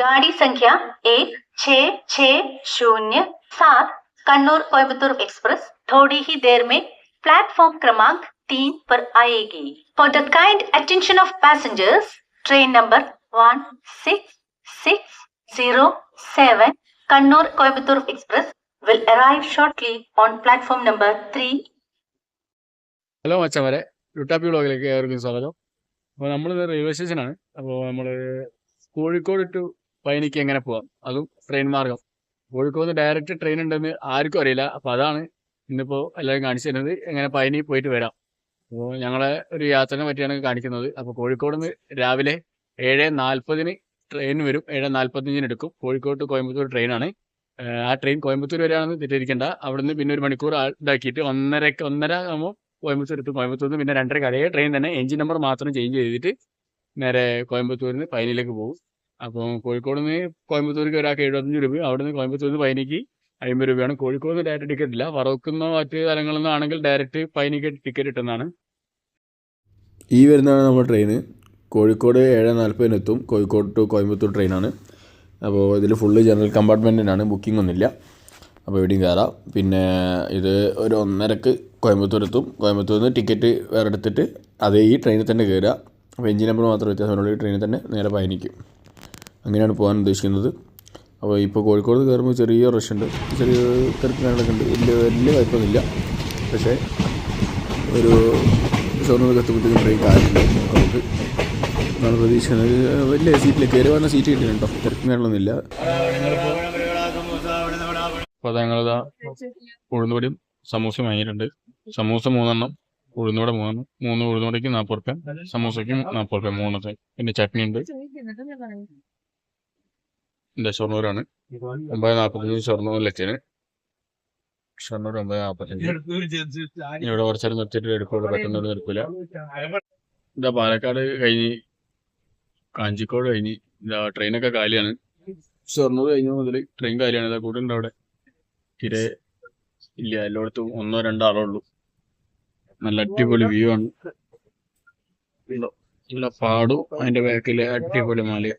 गाड़ी संख्या एक छ छ शून्य सात कन्नूर कोयम्बतूर एक्सप्रेस थोड़ी ही देर में प्लेटफॉर्म क्रमांक तीन पर आएगी for the kind attention of passengers train number one six six zero seven Kannur Coimbatore express will arrive shortly on platform number three hello മച്ചന്മാരെ ലുട്ടാപ്പി വ്ളോഗിലേക്ക് ഏവർക്കും സ്വാഗതം അപ്പോൾ നമ്മളിത് റെയിൽവേ സ്റ്റേഷനാണ് അപ്പോൾ നമ്മൾ കോഴിക്കോട് ടു പയനിക്ക് എങ്ങനെ പോവാം? അതും ട്രെയിൻ മാർഗം. കോഴിക്കോട് ഡയറക്റ്റ് ട്രെയിൻ ഉണ്ടെന്ന് ആർക്കും അറിയില്ല. അപ്പോൾ അതാണ് ഇന്നിപ്പോൾ എല്ലാവരും കാണിച്ചു തരുന്നത് എങ്ങനെ പയനി പോയിട്ട് വരാം. അപ്പോൾ ഞങ്ങളെ ഒരു യാത്രനെ പറ്റിയാണ് കാണിക്കുന്നത്. അപ്പോൾ കോഴിക്കോട് നിന്ന് രാവിലെ ഏഴ് നാൽപ്പതിന് ട്രെയിൻ വരും. ഏഴ് നാൽപ്പത്തഞ്ചിന് എടുക്കും. കോഴിക്കോട് ടു കോയമ്പത്തൂർ ട്രെയിനാണ് ആ ട്രെയിൻ കോയമ്പത്തൂർ വരെയാണെന്ന് തെറ്റിയിരിക്കേണ്ട അവിടുന്ന് പിന്നെ ഒരു മണിക്കൂർ ഇതാക്കിയിട്ട് ഒന്നര ഒന്നര ആകുമ്പോൾ കോയമ്പത്തൂർ എത്തും. കോയമ്പത്തൂർ നിന്ന് പിന്നെ രണ്ടര കടയെ ട്രെയിൻ തന്നെ. എഞ്ചിൻ നമ്പർ മാത്രം ചേഞ്ച് ചെയ്തിട്ട് നേരെ കോയമ്പത്തൂരിൽ നിന്ന് പൈനിലേക്ക് പോകും. അപ്പോൾ കോഴിക്കോട് നിന്ന് കോയമ്പത്തൂർക്ക് ഒരാൾക്ക് എഴുപത്തഞ്ച് രൂപ അവിടെ നിന്ന് കോയമ്പത്തൂർ നിന്ന് പയനിക്ക് അമ്പത് രൂപയാണ്. കോഴിക്കോട് ഡയറക്റ്റ് ടിക്കറ്റ് ഇല്ല. വറക്കുന്ന മറ്റ് സ്ഥലങ്ങളിൽ നിന്നാണെങ്കിൽ ഡയറക്റ്റ് പയനിക്ക് ടിക്കറ്റ് കിട്ടുന്നതാണ്. ഈ വരുന്നതാണ് നമ്മുടെ ട്രെയിൻ കോഴിക്കോട് ഏഴ് നാൽപ്പതിന് എത്തും. കോഴിക്കോട് ടു കോയമ്പത്തൂർ ട്രെയിനാണ് അപ്പോൾ ഇതിൽ ഫുള്ള് ജനറൽ കമ്പാർട്ട്മെന്റിനാണ് ബുക്കിംഗ് ഒന്നുമില്ല. അപ്പോൾ എവിടെയും കയറാം. പിന്നെ ഇത് ഒരു ഒന്നരക്ക് കോയമ്പത്തൂർ എത്തും. കോയമ്പത്തൂരിൽ നിന്ന് ടിക്കറ്റ് വേറെ എടുത്തിട്ട് അതേ ഈ ട്രെയിനിൽ തന്നെ കയറുക. അപ്പോൾ എഞ്ചിൻ നമ്പർ മാത്രം വ്യത്യാസമുള്ള ട്രെയിനിൽ തന്നെ നേരെ പയനിക്കും അങ്ങനെയാണ് പോകാൻ ഉദ്ദേശിക്കുന്നത്. അപ്പോൾ ഇപ്പോൾ കോഴിക്കോട് കയറുമ്പോൾ ചെറിയ റഷ് ഉണ്ട്. ചെറിയ തിരക്ക് കാര്യങ്ങളൊക്കെ ഉണ്ട്. വലിയ വലിയ കുഴപ്പമൊന്നുമില്ല. പക്ഷേ ഒരു സ്വർണ എത്തുമ്പോഴത്തേക്കും ബ്രേക്ക് കാര്യമില്ല നമുക്ക് നമ്മൾ പ്രതീക്ഷിക്കുന്നത്. വലിയ സീറ്റിൽ കയറി വന്ന സീറ്റ് കിട്ടിയിട്ടുണ്ടോ തിരക്കും കാര്യങ്ങളൊന്നുമില്ല. അപ്പോൾ ഞങ്ങളിതാ ഉഴുന്നുപടിയും സമൂസ വാങ്ങിയിട്ടുണ്ട്. സമൂസ മൂന്നെണ്ണം ഉഴുന്നുവട മൂന്നെണ്ണം മൂന്ന് ഉഴുന്നുവടയ്ക്ക് നാൽപ്പത് റുപ്യ സമൂസയ്ക്ക് നാൽപ്പത് റുപ്യ മൂന്നെണ്ണം. പിന്നെ ചട്നി ഉണ്ട്. എന്റെ ഷൊർണൂരാണ്. ഒമ്പത് നാൽപ്പത്തഞ്ച് ഷൊർണൂരിലെത്തിയാണ് ഷൊർണൂർ ഒമ്പത് നാൽപ്പത്തഞ്ച്. ഇവിടെ കുറച്ചേരം നിർത്തിയിട്ട് എടുക്കുള്ളൂ പെട്ടെന്ന് എടുക്കില്ല ഇതാ പാലക്കാട് കഴിഞ്ഞ് കാഞ്ചിക്കോട് കഴിഞ്ഞ് ഇതാ ട്രെയിനൊക്കെ കാലിയാണ്. ഷൊർണൂർ കഴിഞ്ഞ മുതൽ ട്രെയിൻ കാലിയാണ്. ഇതാ കൂട്ടുണ്ട് അവിടെ. തിരെ ഇല്ല. എല്ലായിടത്തും ഒന്നോ രണ്ടോ ആളുള്ളൂ. നല്ല അടിപൊളി വ്യൂ ആണ്. നല്ല- പാടും. അതിന്റെ ബാക്കിൽ അടിപൊളി മല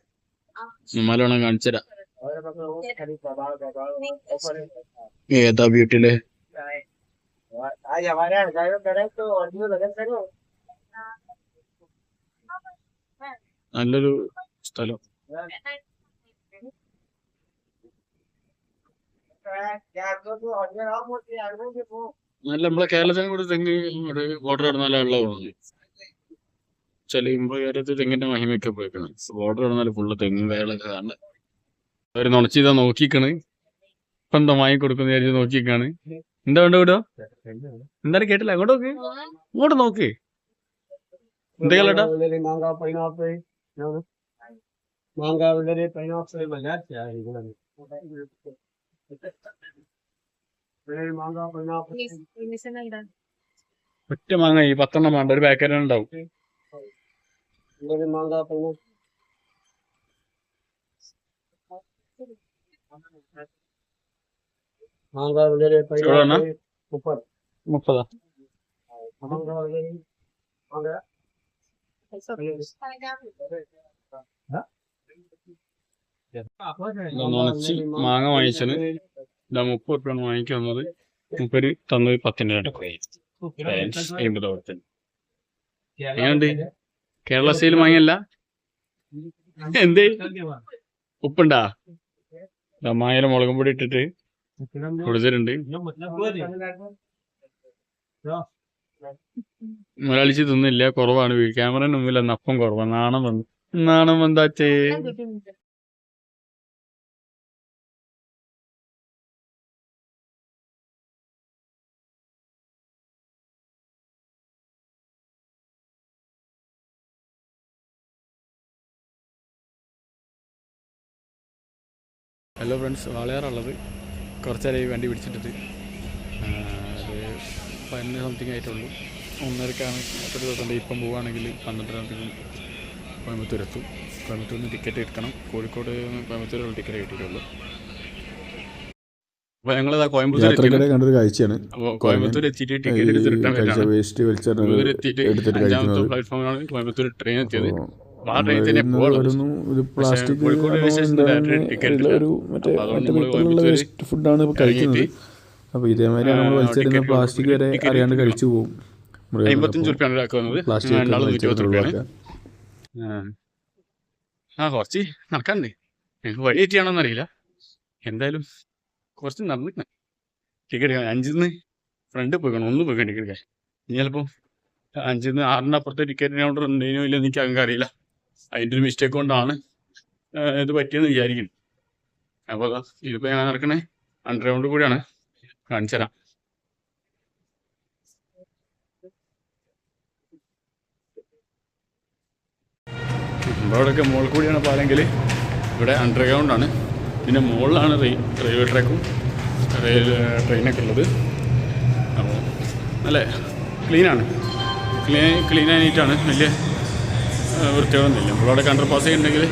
മല വേണം കാണിച്ചുതരാം. ഏതാ ബ്യൂട്ടിയിലെ നല്ലൊരു സ്ഥലം. നല്ല നമ്മളെ കേരളത്തിനും കൂടെ തെങ്ങ് ബോർഡർ കടന്നാലേ ഉള്ള ചില കേരളത്തിൽ തെങ്ങിന്റെ മഹിമയൊക്കെ പോയിക്കണം ബോർഡർ കടന്നാൽ ഫുള്ള് തെങ്ങും വേളൊക്കെ കാണുന്നത് അവർ നുണച്ചിത നോക്കിക്കണ്. എന്താ വാങ്ങി കൊടുക്കുന്ന വിചാരിച്ച് നോക്കിക്കാണ്. എന്താ വേണ്ട വിടോ? എന്താണ് കേട്ടില്ല. അങ്ങോട്ട് നോക്ക്? ഇങ്ങോട്ട് നോക്ക്. എന്താ കേട്ടാ മാങ്ങ പൈനാപ്പിൾ മാങ്ങ വെള്ളരി പൈനാപ്പിൾ മാങ്ങ പൈനാപ്പിൾ ഒറ്റ മാങ്ങ ഈ പത്തെണ്ണം വേണ്ട. ഒരു പാക്കറ്റ് ഉണ്ടാവും. മുപ്പത്. മാങ്ങ വാങ്ങിച്ചത് ഇതാ മുപ്പത് റുപ്യാണ് വാങ്ങിക്കു വന്നത്. മുപ്പര് തന്നത് പത്തിന് രണ്ട് അമ്പത് എങ്ങനെയുണ്ട്? കേരള സ്റ്റൈൽ വാങ്ങിയല്ല എന്തേ? ഉപ്പുണ്ടാ? ദാ മാങ്ങയില മുളകും പൊടി ഇട്ടിട്ട് കൊടുത്തിട്ടുണ്ട്. മലയാളിച്ച് തിന്നില്ല കുറവാണ്. ക്യാമറ മുമ്പിൽ അന്ന് അപ്പം കുറവാണ് നാണം വന്നു നാണം വന്നാച്ചേ ഹലോ ഫ്രണ്ട്സ് വാളയാറുള്ളത്. കുറച്ചേരായി വണ്ടി പിടിച്ചിട്ടിട്ട് അത് പതിനൊന്ന് സംതിങ് ആയിട്ടുള്ളൂ. ഒന്നരക്കാണ്. എത്ര ദിവസം ഇപ്പം പോവുകയാണെങ്കിൽ പന്ത്രണ്ടരത്തിന് കോയമ്പത്തൂർ എത്തും കോയമ്പത്തൂരിൽ നിന്ന് ടിക്കറ്റ് എടുക്കണം. കോഴിക്കോട് കോയമ്പത്തൂരുള്ള ടിക്കറ്റ് കിട്ടിയിട്ടുള്ളൂ. അപ്പോൾ ഞങ്ങളത് കോയമ്പത്തൂർ കണ്ടൊരു കാഴ്ചയാണ്. അപ്പോൾ കോയമ്പത്തൂർ എത്തിയിട്ട് ടിക്കറ്റ് എടുത്തിട്ട് വേസ്റ്റ് വലിച്ചെറിഞ്ഞത് എടുത്തിട്ട് അഞ്ചാമത്തെ പ്ലാറ്റ്ഫോമിലാണ് കോയമ്പത്തൂർ ട്രെയിൻ എത്തിയത്. വരുന്നു. ഒരു പ്ലാസ്റ്റിക്. ഒരു മറ്റേ അപ്പോൾ അതുകൊണ്ട് മറ്റേ നമ്മൾ പേപ്പറിലുള്ള വേസ്റ്റ് ഫുഡാണ് ഇപ്പോൾ കഴിക്കുന്നത്. അപ്പോൾ ഇതേമാതിരിയാണ് നമ്മൾ വലിച്ചെറിയുന്ന പ്ലാസ്റ്റിക് വരെ അറിയാണ്ട് കഴിച്ചു പോകും. പ്ലാസ്റ്റിക് ആ കുറച്ച് നടക്കാനുണ്ട്. ഞങ്ങൾക്ക് വഴി അറിയില്ല എന്തായാലും കുറച്ച് നടന്നിക്കണം ടിക്കറ്റ് അഞ്ചിന്ന് ഫ്രണ്ട് പോയിക്കണം ഒന്ന് പോയിക്കണം ടിക്കറ്റ് ഇനി ചിലപ്പോൾ അഞ്ചിന്ന് ആറിന്റെ അപ്പുറത്തെ ടിക്കറ്റിനെ കൊണ്ട് ഉണ്ടെങ്കിലും ഇല്ലെന്ന് എനിക്ക് അങ്ങനെ അറിയില്ല. അതിന്റെ ഒരു മിസ്റ്റേക്ക് കൊണ്ടാണ് ഇത് പറ്റിയെന്ന് വിചാരിക്കുന്നു. അപ്പോൾ ഇതിപ്പോൾ ഞാൻ നടക്കണേ? അണ്ടർഗ്രൗണ്ട് കൂടിയാണ്. കാണിച്ചു തരാം. ഇവിടെയൊക്കെ മുകളിൽ കൂടിയാണ് പാലെങ്കിൽ ഇവിടെ അണ്ടർഗ്രൗണ്ട് ആണ്. പിന്നെ മുകളിലാണ് റെയിൽ റെയിൽവേ ട്രാക്കും റെയിൽ ട്രെയിനൊക്കെ ഉള്ളത്. അപ്പോൾ നല്ല ക്ലീനാണ് ക്ലീൻ ക്ലീൻ ആയിട്ടാണ് വലിയ വൃത്തികളൊന്നുമില്ല നമ്മളവിടെ അണ്ടർ പാസ് ഉണ്ടെങ്കിൽ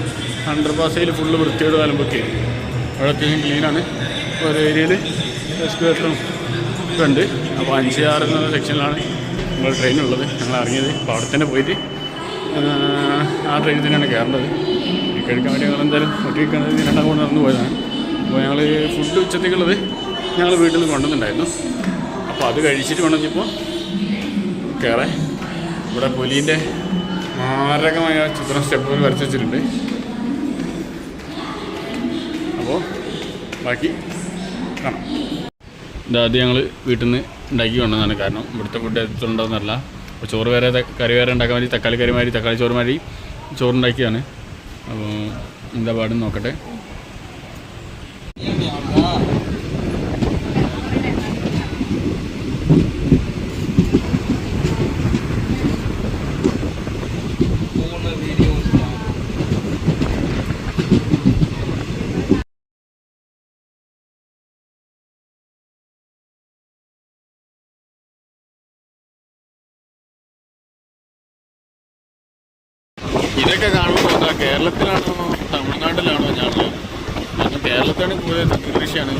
അണ്ടർ പാസയിൽ ഫുള്ള് വൃത്തിയോട് വരുമ്പോഴൊക്കെ അവിടെ അത്യാവശ്യം ക്ലീനാണ് ഓരോ ഏരിയയിൽ എക്സ്കേറ്ററും ഒക്കെ ഉണ്ട്. അപ്പോൾ അഞ്ച് ആറ് എന്ന സെക്ഷനിലാണ് നമ്മൾ ട്രെയിൻ ഉള്ളത്. ഞങ്ങൾ ഇറങ്ങിയത്. അപ്പോൾ അവിടെ തന്നെ പോയിട്ട് ആ ട്രെയിനിൽ തന്നെയാണ് കയറേണ്ടത്. കഴിക്കാൻ വേണ്ടി ഞങ്ങൾ എന്തായാലും ഒറ്റയ്ക്കാണ് രണ്ടാം കൊണ്ട് നടന്നു പോയതാണ്. അപ്പോൾ ഞങ്ങൾ ഫുഡ് ഉച്ചത്തേക്കുള്ളത് ഞങ്ങൾ വീട്ടിൽ നിന്ന് കൊണ്ടുവന്നിട്ടുണ്ടായിരുന്നു. അപ്പോൾ അത് കഴിച്ചിട്ട് വേണം ഇപ്പോൾ കയറാൻ. ഇവിടെ പുലീന്റെ മാരകമായ ചിത്രം സ്റ്റെപ്പുകൾ വരച്ച് വെച്ചിട്ടുണ്ട്. അപ്പോൾ ബാക്കി കാണാം. ഇതാദ്യം ഞങ്ങൾ വീട്ടിൽ നിന്ന് ഉണ്ടാക്കി കൊണ്ടതാണ് കാരണം ഇവിടുത്തെ ഫുഡ് എത്തുന്നുണ്ടോയെന്നല്ല അപ്പോൾ ചോറ് വേറെ കറി വേറെ ഉണ്ടാക്കാൻ വേണ്ടി തക്കാളി കറി മാതിരി തക്കാളി ചോറ് മാതിരി ചോറുണ്ടാക്കിയതാണ്. അപ്പോൾ എന്താ പാടും നോക്കട്ടെ. ഇതൊക്കെ കാണുമ്പോൾ എന്താ കേരളത്തിലാണോ തമിഴ്നാട്ടിലാണോ ഞാനുള്ളത് കാരണം കേരളത്തിലാണ് കൂടുതൽ തെങ്ങ് കൃഷിയാണ്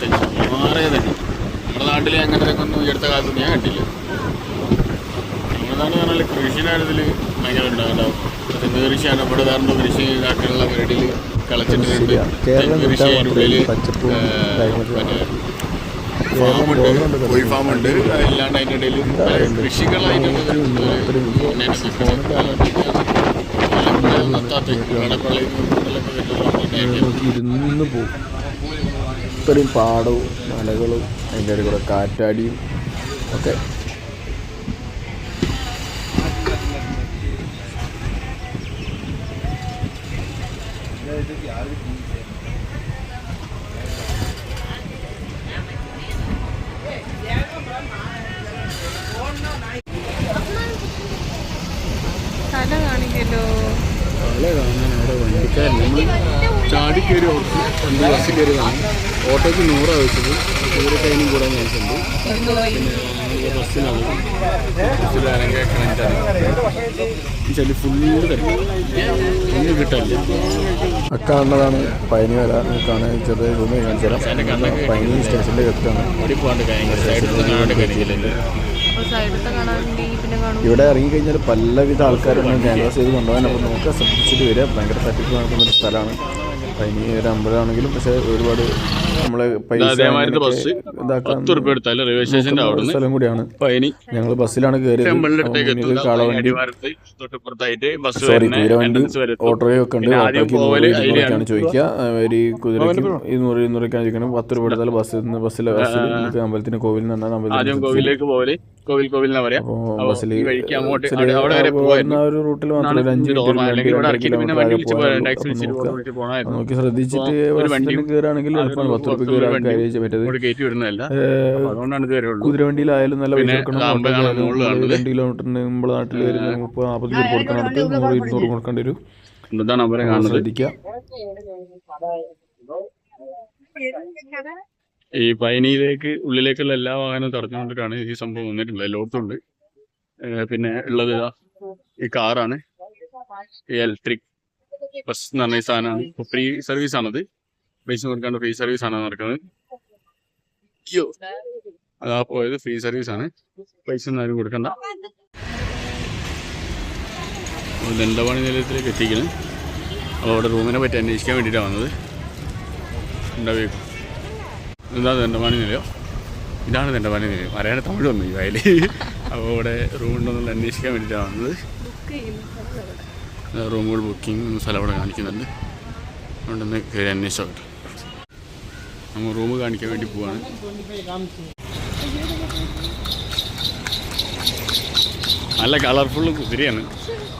തെങ്ങ് മാറിയ തന്നെ. നമ്മുടെ നാട്ടിൽ അങ്ങനെ തെങ്ങൊന്നും ഈ അടുത്ത കാലത്ത് ഞാൻ കണ്ടില്ല. തമിഴ്നാട് പറഞ്ഞാൽ കൃഷിയുടെ കാര്യത്തിൽ ഭയങ്കര ഉണ്ടാകും തെങ്ങ് കൃഷിയാണ് ഇവിടെ വേറെ കൃഷി നാട്ടിലുള്ള പരിപാടിയിൽ കളച്ചിട്ടുണ്ട്. തെങ്ങ് കൃഷി അതിനുള്ളിൽ മറ്റേ ഫാമുണ്ട്. കോഴി ഫാമുണ്ട്. അല്ലാണ്ട് അതിന്റെ ഇടയിൽ കൃഷികളായിട്ട് നോക്കി ഇരുന്ന് പോകും ഇത്രയും പാടവും മലകളും അതിന്റെ ഇടയിൽ കൂടെ കാറ്റാടിയും ഒക്കെ തല കാണിക്കല്ലോ പല കാണാൻ അവിടെ വണ്ടിക്കാരൻ നമ്മൾ ചാടി കയറി ഓട്ടോ വണ്ടി ബസ്സിൽ കയറിയതാണ് ഓട്ടോയ്ക്ക് നൂറാണ് വെച്ചത് ഒരു ടൈമും കൂടാൻ ചാൻസുണ്ട് പിന്നെ ബസ്സിനാണ് ബസ്സിൽ വെച്ചാൽ ഫുള്ള് തിരക്ക് ഒന്നും അക്കാണുന്നതാണ് പയനി വര കാണാൻ ചെറിയ റൂമിൽ കാണിച്ചു തരാം. പയനി പിന്നെ കാണും. ഇവിടെ ഇറങ്ങിക്കഴിഞ്ഞാൽ പലവിധ ആൾക്കാരും ക്യാൻവാസ് ചെയ്ത് കൊണ്ടുപോകാൻ അപ്പോൾ നമുക്ക് ശ്രദ്ധിച്ചിട്ട് വരിക. ഭയങ്കര തട്ടിപ്പ് നടക്കുന്ന ഒരു സ്ഥലമാണ്. പൈനി ഒരു അമ്പലമാണെങ്കിലും പക്ഷേ ഒരുപാട് നമ്മളെ പൈസ അതേമാതിരത്തെ ബസ് പത്ത് റുപ്യ എടുത്താലും റെയിൽവേ സ്റ്റേഷന്റെ നോക്കുന്ന സ്ഥലം കൂടിയാണ്. പയനി ഞങ്ങൾ ബസ്സിലാണ് കയറിയത് കാളവണ്ടി തൊട്ടിപ്പുറത്തായിട്ട് ബസ് സോറി കുതിരവണ്ടി ഉണ്ട്. ഓട്ടോയ്ക്ക് ഇരുന്നൂറൊക്കെയാണ് അതിലാണ്. ചോദിക്കുക. ഒരു കുതിരയ്ക്കും ഇരുന്നൂറ് ഇരുന്നൂറൊക്കെയാണ് ചോദിക്കുന്നത്. പത്ത് രൂപ എടുത്താൽ ബസ്സിൽ നിന്ന് ബസ്സിലെ ബസ്സിൽ ആ. നമുക്ക് അമ്പലത്തിന് കോവിൽ നിന്നാണ് അമ്പലത്തിൽ കോവിലേക്ക് പോവൽ. കോവിൽ കോവിൽ എന്നാ പറയാ? ബസ്സിൽ അവിടെ- അവിടെ. ഒരു റൂട്ടിൽ മാത്രം ഒരു അഞ്ച്. കിലോമീറ്റർ നോക്കി. ശ്രദ്ധിച്ചിട്ട് ഒരു ബസ്സിൽ കയറുകയാണെങ്കിൽ എളുപ്പമാണ്. കുതിരവണ്ടിയിലായാലും നല്ല പൈസ കൊടുക്കണം. രണ്ട് കിലോമീറ്ററിന് നമ്മുടെ നാട്ടിൽ വരുന്ന മുപ്പത് നാൽപ്പത് രൂപ കൊടുക്കണത് നൂറ് ഇരുന്നൂറ് കൊടുക്കേണ്ടി വരും എന്താണ് അവരെ കാണുന്നത്? ശ്രദ്ധിക്കുക ഈ പയനിയിലേക്ക് ഉള്ളിലേക്കുള്ള എല്ലാ വാഹനവും തടഞ്ഞുകൊണ്ടിട്ടാണ് ഈ സംഭവം വന്നിട്ടുള്ളത്. എല്ലായിടത്തും ഉണ്ട് പിന്നെ ഉള്ളത് ഈ കാറാണ്. ഈ ഇലക്ട്രിക് ബസ് എന്ന് പറഞ്ഞ ഈ സാധനമാണ്. ഫ്രീ സർവീസ് ആണത്. പൈസ കൊടുക്കാണ്ട് ഫ്രീ സർവീസ് ആണ് നടക്കുന്നത് അയ്യോ. അതാ പോയത് ഫ്രീ സർവീസ് ആണ്. പൈസ ഒന്നും ആരും കൊടുക്കണ്ട. ദണ്ഡവാണി നിലയത്തിലേക്ക് എത്തിക്കണം. അപ്പോൾ അവിടെ റൂമിനെ പറ്റി അന്വേഷിക്കാൻ വേണ്ടിയിട്ടാണ് വന്നത്. ഉണ്ടാവേക്കും എന്താ ദണ്ഡവാണി നിലയം? ഇതാണ് ദണ്ഡവാണി നിലയം. അറിയാൻ തമിഴ് വന്നു ഈ വയൽ അപ്പോൾ ഇവിടെ റൂമുണ്ടോന്നുള്ള അന്വേഷിക്കാൻ വേണ്ടിയിട്ടാണ് വന്നത്. റൂമുകൾ ബുക്കിംഗ് സ്ഥലം അവിടെ കാണിക്കുന്നുണ്ട്. അതുകൊണ്ടൊന്ന് കയറി അന്വേഷിച്ചോട്ടെ നമ്മൾ റൂം കാണിക്കാൻ വേണ്ടി പോവാണ്. നല്ല കളർഫുൾ കുതിരയാണ്.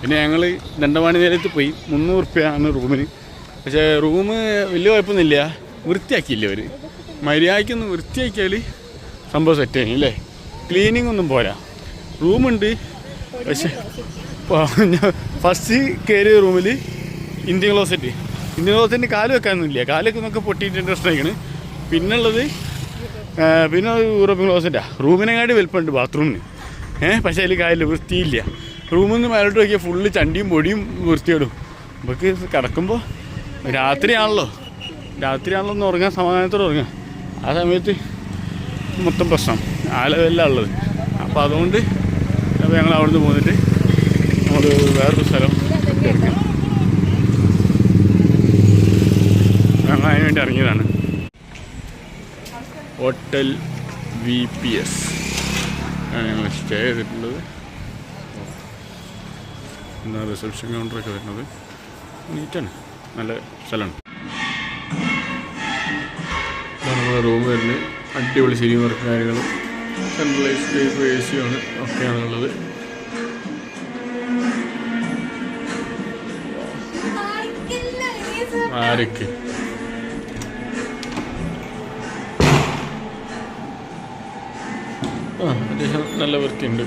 പിന്നെ ഞങ്ങൾ ദണ്ഡവാണി നേരത്ത് പോയി. മുന്നൂറ് റുപ്യാണ് റൂമിന്. പക്ഷേ റൂം വലിയ കുഴപ്പമൊന്നുമില്ല. വൃത്തിയാക്കിയില്ല അവർ മര്യാദയ്ക്കൊന്ന് വൃത്തിയാക്കിയാൽ സംഭവം സെറ്റ് ചെയ്യും അല്ലേ? ക്ലീനിങ് ഒന്നും പോരാ. റൂമുണ്ട്. പക്ഷേ ഫസ്റ്റ് കയറിയ റൂമിൽ ഇന്ത്യൻ ക്ലോസറ്റ് ഇന്ത്യൻ ക്ലോസറ്റിന് കാൽ വെക്കാനൊന്നുമില്ല. കാലൊക്കെ നമുക്ക് പൊട്ടിയിട്ട് പ്രശ്നമായിക്കണ് പിന്നുള്ളത് പിന്നെ യൂറോപ്യൻ ക്ലോസറ്റാ. റൂമിനെക്കാട്ടി വലിപ്പമുണ്ട് ബാത്റൂമിന്. ഏഹ് പക്ഷെ അതിൽ കാര്യമില്ല വൃത്തിയില്ല. റൂമിൽ നിന്ന് മേലോട്ട് നോക്കിയാൽ ഫുള്ള് ചണ്ടിയും പൊടിയും വൃത്തിയിടും നമുക്ക് കിടക്കുമ്പോൾ രാത്രിയാണല്ലോ. രാത്രിയാണല്ലോ ഒന്ന് ഉറങ്ങാൻ സമാധാനത്തോടെ ഉറങ്ങാം. ആ സമയത്ത് മൊത്തം പ്രശ്നം. ആ ലെവലിലാണ് ഉള്ളത്. അപ്പോൾ അതുകൊണ്ട് അപ്പോൾ ഞങ്ങൾ അവിടെ നിന്ന് പോന്നിട്ട് നമ്മൾ വേറൊരു സ്ഥലം തിരക്കണം ഞങ്ങൾ അതിന് വേണ്ടി ഇറങ്ങിയതാണ്. Hotel V P S. ആണ് ഞങ്ങൾ സ്റ്റേ ചെയ്തിട്ടുള്ളത്. എന്താ റിസപ്ഷൻ കൗണ്ടറൊക്കെ വരുന്നത് നീറ്റാണ്. നല്ല സ്ഥലമാണ്. നമ്മുടെ റൂം വരുന്നത്. അടിപൊളി ശരി വർക്ക് കാര്യങ്ങളും സെൻട്രലൈസ്ഡ് എ സി ആണ് ഒക്കെയാണുള്ളത് ആരൊക്കെ ആ അത്യാവശ്യം നല്ല വൃത്തിയുണ്ട്.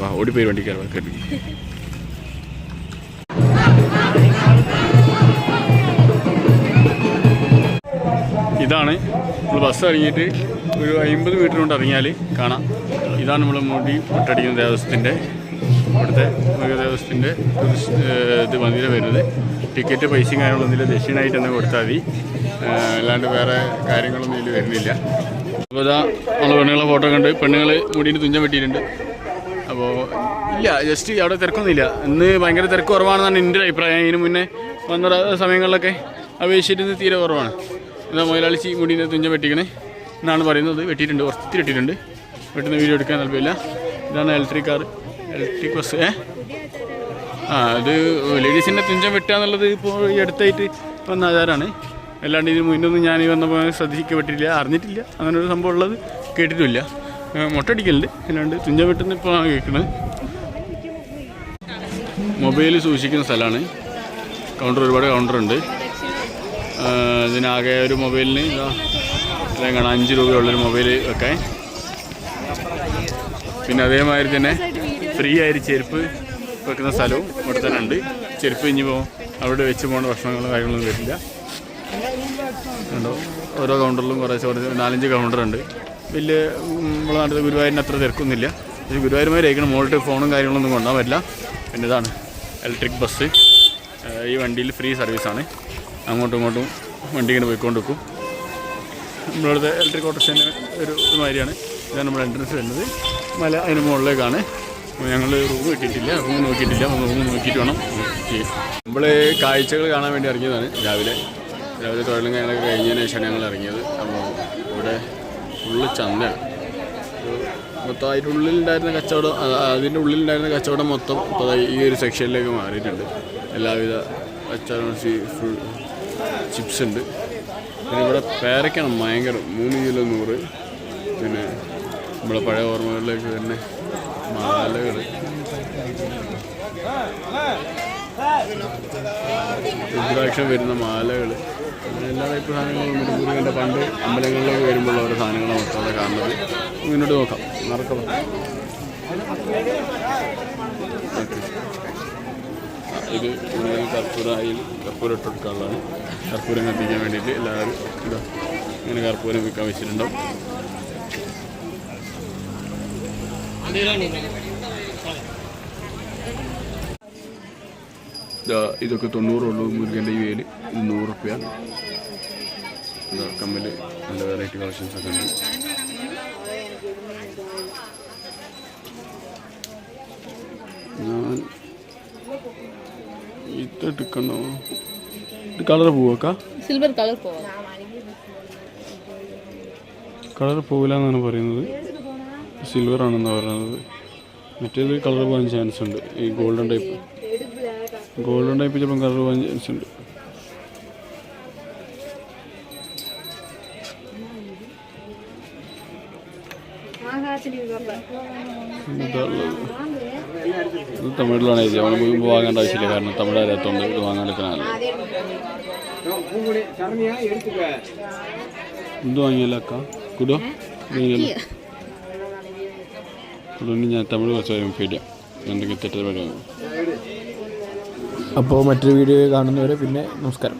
വാ ഓടിപ്പോയി വണ്ടി കയറി കയറി. ഇതാണ് നമ്മൾ ബസ് ഇറങ്ങിയിട്ട് ഒരു അമ്പത് മീറ്റർ കൊണ്ട് ഇറങ്ങിയാൽ കാണാം. ഇതാണ് നമ്മൾ മുടി മുട്ടടിക്കുന്ന ദേവസ്ഥത്തിന്റെ ഇവിടുത്തെ ഏഹ്, ഇത് മന്ദിരം വരുന്നത്. ടിക്കറ്റ് പൈസയും കാര്യങ്ങളൊന്നുമില്ല ദക്ഷിണായിട്ട് തന്നെ കൊടുത്താൽ മതി. അല്ലാണ്ട് വേറെ കാര്യങ്ങളൊന്നും ഇതിൽ വരുന്നില്ല. അപ്പോൾ ഇതാ നമ്മൾ പെണ്ണുങ്ങളെ ഫോട്ടോ കണ്ട് പെണ്ണുങ്ങൾ മുടീന്റെ തുഞ്ചം വെട്ടിയിട്ടുണ്ട്. അപ്പോൾ ഇല്ല ജസ്റ്റ് അവിടെ തിരക്കൊന്നുമില്ല. ഇന്ന് ഭയങ്കര തിരക്ക് കുറവാണെന്നാണ് എന്റെ അഭിപ്രായം. ഇതിന് മുന്നേ വന്ന സമയങ്ങളിലൊക്കെ അപേക്ഷിച്ചിട്ട് തീരെ കുറവാണ്. ഇതാ മുതലാളിച്ചി മുടീന്റെ തുഞ്ചം വെട്ടിക്കണേ. എന്നാണ് പറയുന്നത്. വെട്ടിയിട്ടുണ്ട്. ഒത്തിരി വെട്ടിയിട്ടുണ്ട്. വെട്ടുന്ന വീഡിയോ എടുക്കാൻ താല്പര്യമില്ല. ഇതാണ് ഇലക്ട്രിക് കാർ ഇലക്ട്രിക് ബസ് ഏ? ആ അത് ലേഡീസിന്റെ തുഞ്ചം വെട്ടുക എന്നുള്ളത് ഇപ്പോൾ ഈ അടുത്തായിട്ട് വന്ന ആചാരമാണ് അല്ലാണ്ട് ഇതിന് മുന്നൊന്നും ഞാൻ ഈ വന്നപ്പോൾ ശ്രദ്ധിക്കുക ശ്രദ്ധിക്കപ്പെട്ടില്ല അറിഞ്ഞിട്ടില്ല. അങ്ങനെ ഒരു സംഭവം ഉള്ളത് കേട്ടിട്ടില്ല മുട്ടടിക്കലുണ്ട്. അല്ലാണ്ട് തുഞ്ചം വെട്ടുന്ന ഇപ്പോഴാണ് കേൾക്കുന്നത്. മൊബൈൽ സൂക്ഷിക്കുന്ന സ്ഥലമാണ്. കൗണ്ടർ ഒരുപാട് കൗണ്ടറുണ്ട്. ഇതിനാകെ ഒരു മൊബൈലിന് ഇത്രയും കാണാം. അഞ്ച് രൂപയുള്ളൊരു മൊബൈൽ വെക്കാൻ. പിന്നെ അതേമാതിരി തന്നെ ഫ്രീ ആയിട്ട് ചെരുപ്പ് വെക്കുന്ന സ്ഥലവും ഇവിടെ തന്നെ ഉണ്ട്. ചെരുപ്പ് ഇനി പോകും അവിടെ വെച്ച് പോകുന്ന ഭക്ഷണങ്ങളും കാര്യങ്ങളൊന്നും വരില്ല. ഉണ്ടോ ഓരോ കൗണ്ടറിലും കുറേ കുറച്ച് നാലഞ്ച് കൗണ്ടറുണ്ട് വലിയ നമ്മളെ നാട്ടിൽ ഗുരുവായൂരിന് അത്ര തിരക്കൊന്നുമില്ല. പക്ഷേ ഗുരുവായൂരുമാരായിരിക്കണം മുകളിൽ ഫോണും കാര്യങ്ങളൊന്നും കൊണ്ടുപോകാൻ പറ്റില്ല. പിന്നെ ഇതാണ് ഇലക്ട്രിക് ബസ് ഈ വണ്ടിയിൽ ഫ്രീ സർവീസാണ് അങ്ങോട്ടും ഇങ്ങോട്ടും വണ്ടി ഇങ്ങനെ പോയിക്കൊണ്ട് വെക്കും നമ്മളിവിടുത്തെ ഇലക്ട്രിക് ഓട്ടോറിക്ഷന്റെ ഒരു ഇതുമാതിരിയാണ് ഇതാണ് നമ്മുടെ എൻട്രൻസ് വരുന്നത്. മല അതിന് മുകളിലേക്കാണ്. ഞങ്ങൾ റൂം കിട്ടിയിട്ടില്ല റൂം നോക്കിയിട്ടില്ല റൂം നോക്കിയിട്ട് വേണം നമ്മൾ കാഴ്ചകൾ കാണാൻ വേണ്ടി ഇറങ്ങിയതാണ് രാവിലെ. രാവിലെ തൊഴിലും കാര്യങ്ങളൊക്കെ കഴിഞ്ഞതിന് ശേഷമാണ് ഞങ്ങൾ ഇറങ്ങിയത്. അപ്പോൾ ഇവിടെ ഫുള്ള് ചന്തയാണ്. മൊത്തം അതിന്റെ ഉള്ളിലുണ്ടായിരുന്ന കച്ചവടം അതിന്റെ ഉള്ളിലുണ്ടായിരുന്ന കച്ചവടം മൊത്തം ഇപ്പോൾ ഈ ഒരു സെക്ഷനിലേക്ക് മാറിയിട്ടുണ്ട്. എല്ലാവിധ കച്ചവടം സീ ഫുഡ് ചിപ്സ് ഉണ്ട്. പിന്നെ ഇവിടെ പേരക്കാണ് ഭയങ്കര. മൂന്ന് കിലോ നൂറ്. പിന്നെ നമ്മളെ പഴയ ഓർമ്മകളിലേക്ക് തന്നെ മാലകൾ രുദ്രാക്ഷം വരുന്ന മാലകൾ എല്ലാ ടൈപ്പ് സാധനങ്ങളും ഉണ്ട് പണ്ട് അമ്പലങ്ങളിലേക്ക് വരുമ്പോൾ ഓരോ സാധനങ്ങളും മൊത്തം അവിടെ കാണുന്നത്. മുന്നോട്ട് നോക്കാം. നടക്കാം ഇത് മുഴുവൻ കർപ്പൂരയിൽ കർപ്പൂരം ഇട്ടെടുക്കാനുള്ളതാണ് കർപ്പൂരം കത്തിക്കാൻ വേണ്ടിയിട്ട് എല്ലാവരും ഇങ്ങനെ കർപ്പൂരം വിൽക്കാൻ വെച്ചിട്ടുണ്ടാവും ഇതാ ഇതൊക്കെ തൊണ്ണൂറുള്ളൂ മുരുകന്റെ ഈ വേൽ. ഇത് നൂറ് റുപ്യ കമ്മൽ നല്ല വെറൈറ്റി കളക്ഷൻസ് ഒക്കെ ഉണ്ട്. ഞാൻ ഇത് എടുക്കണോ? ഇത് കളർ പോവാക്കാ? സിൽവർ കളർ പോവാ. കളർ പോവില്ല എന്നാണ് പറയുന്നത്. സിൽവർ ആണെന്നാണ് പറയുന്നത് മറ്റേത് കളർ പോകാൻ ചാൻസ് ഉണ്ട്. ഈ ഗോൾഡൻ ടൈപ്പ് ഗോൾഡൻ ടൈപ്പ് ചിലപ്പം കളർ പോകാൻ ചാൻസ് ഉണ്ട്. ഇത് തമിഴിലാണ് എഴുതിയത് നമ്മൾ മുമ്പ് വാങ്ങേണ്ട ആവശ്യമില്ല. കാരണം തമിഴ് അറിയാത്തതുകൊണ്ട് ഇത് വാങ്ങാൻ എടുക്കണമല്ലോ എന്ത് വാങ്ങിയല്ല അക്ക? കുടോ? വാങ്ങിയല്ലോ കുടോന് ഞാൻ തമിഴ് കുറച്ച് പേടിയാം എന്തെങ്കിലും അപ്പോൾ മറ്റൊരു വീഡിയോ കാണുന്നവരെ പിന്നെ നമസ്കാരം.